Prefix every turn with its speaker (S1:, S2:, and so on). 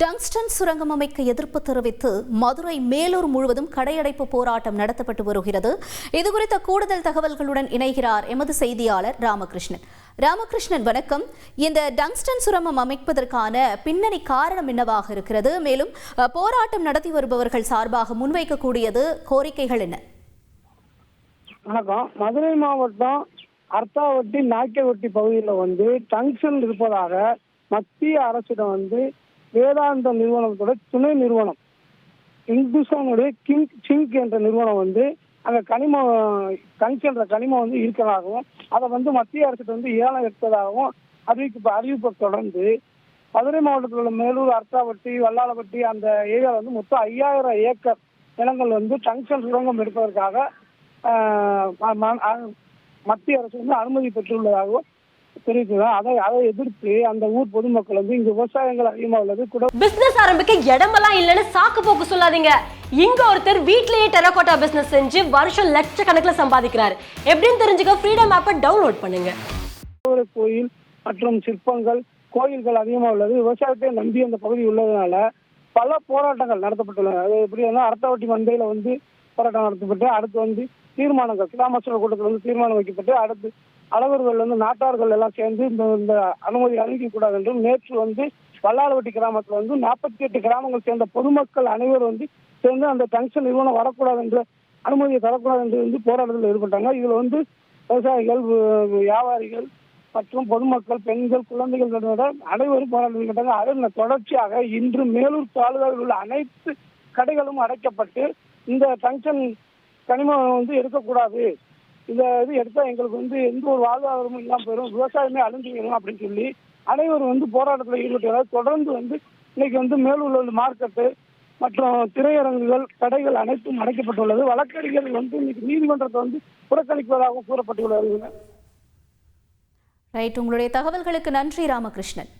S1: Tungsten சுரங்கம் அமைக்க எதிர்ப்பு தெரிவித்து மதுரை மேலூர் முழுவதும் கடையடைப்பு போராட்டம் நடத்தப்பட்டு வருகிறது. இதுகுறித்த கூடுதல் தகவல்களுடன் இணைகிறார் எமது செய்தியாளர் ராமகிருஷ்ணன். ராமகிருஷ்ணன் வணக்கம். இந்த டங்ஸ்டன் சுரங்கம் அமைப்பதற்கான பின்னணி காரணம் என்னவாக இருக்கிறது? மேலும் போராட்டம் நடத்தி வருபவர்கள் சார்பாக முன்வைக்கக்கூடியது கோரிக்கைகள் என்ன?
S2: வணக்கம். மதுரை மாவட்டம் அர்த்தாவட்டி நாய்க்கவட்டி பகுதியில் வந்து டங்ஸ்டன் இருப்பதாக மத்திய அரசிடம் வந்து வேதாந்த நிறுவனத்தோட துணை நிறுவனம். இந்துஸ்தானுடைய கிங் சிங்க் என்ற நிறுவனம் வந்து அங்க கனிமம் டங்ஷன்ற கனிமம் வந்து இருக்கிறதாகவும் அதை வந்து மத்திய அரசு வந்து ஏலம் எடுத்ததாகவும் அறிவிப்பு அறிவிப்பை தொடர்ந்து மதுரை மாவட்டத்தில் உள்ள மேலூர் அர்த்தாவட்டி வல்லாளப்பட்டி அந்த ஏரியாவில் வந்து மொத்தம் ஐயாயிரம் ஏக்கர் நிலங்கள் வந்து டங்ஷன் சுரங்கம் எடுப்பதற்காக மத்திய அரசு வந்து அனுமதி பெற்றுள்ளதாகவும் அதை அதை எதிர்த்து அந்த ஊர் பொதுமக்கள் வந்து இங்கு விவசாயங்கள் அதிகமாக உள்ளது கூட
S3: பிசினஸ் ஆரம்பிக்க இடமெல்லாம் இல்லைன்னு சாக்கு போக்கு சொல்லாதீங்க. இங்க ஒருத்தர் வீட்லயே டெரகோட்டா பிசினஸ் செஞ்சு வருஷம் லட்சக்கணக்கில் சம்பாதிக்கிறாரு. எப்படின்னு தெரிஞ்சுக்க ஃப்ரீடம் ஆப்பை டவுன்லோட் பண்ணுங்க.
S2: கோயில் மற்றும் சிற்பங்கள் கோயில்கள் அதிகமாக உள்ளது. விவசாயத்தை நம்பி அந்த பகுதி உள்ளதுனால பல போராட்டங்கள் நடத்தப்பட்டுள்ளன. அது எப்படின்னா அர்த்தவட்டி மந்தையில வந்து போராட்டம் நடத்தப்பட்டு அடுத்து வந்து தீர்மானங்கள் கிராமசபை கூட்டத்தில் வந்து தீர்மானம் வைக்கப்பட்டு அடுத்து அழகர்கள் வந்து நாட்டார்கள் எல்லாம் சேர்ந்து இந்த இந்த அனுமதி அளிக்கக்கூடாது என்றும் நேற்று வந்து வல்லாரவட்டி கிராமத்தில் வந்து நாற்பத்தி எட்டு கிராமங்கள் சேர்ந்த பொதுமக்கள் அனைவரும் வந்து சேர்ந்து அந்த டங்ஷன் நிறுவனம் வரக்கூடாது என்ற அனுமதியை தரக்கூடாது என்று வந்து போராட்டத்தில் ஈடுபட்டாங்க. இதுல வந்து விவசாயிகள் வியாபாரிகள் மற்றும் பொதுமக்கள் பெண்கள் குழந்தைகள் அனைவரும் போராட்டம் ஈடுபட்டாங்க. அதில் தொடர்ச்சியாக இன்று மேலூர் தாலுகாவில் உள்ள அனைத்து கடைகளும் அடைக்கப்பட்டு இந்த டங்ஷன் கனிமம் வந்து எடுக்கக்கூடாது. இந்த இது எடுத்தா எங்களுக்கு வந்து எந்த ஒரு வாழ்வாதாரமும் இல்லாமல் போயிடும் விவசாயமே அழிஞ்சுக்கணும் அப்படின்னு சொல்லி அனைவரும் வந்து போராட்டத்தில் ஈடுபட்டு தொடர்ந்து வந்து இன்னைக்கு வந்து மேலூர்ல உள்ள மார்க்கெட்டு மற்றும் திரையரங்குகள் கடைகள் அனைத்தும் அடைக்கப்பட்டுள்ளது. வழக்கறிஞர்கள் வந்து இன்னைக்கு நீதிமன்றத்தை வந்து புறக்கணிப்பதாகவும் கூறப்பட்டுள்ளது.
S1: ரைட் உங்களுடைய தகவல்களுக்கு நன்றி ராமகிருஷ்ணன்.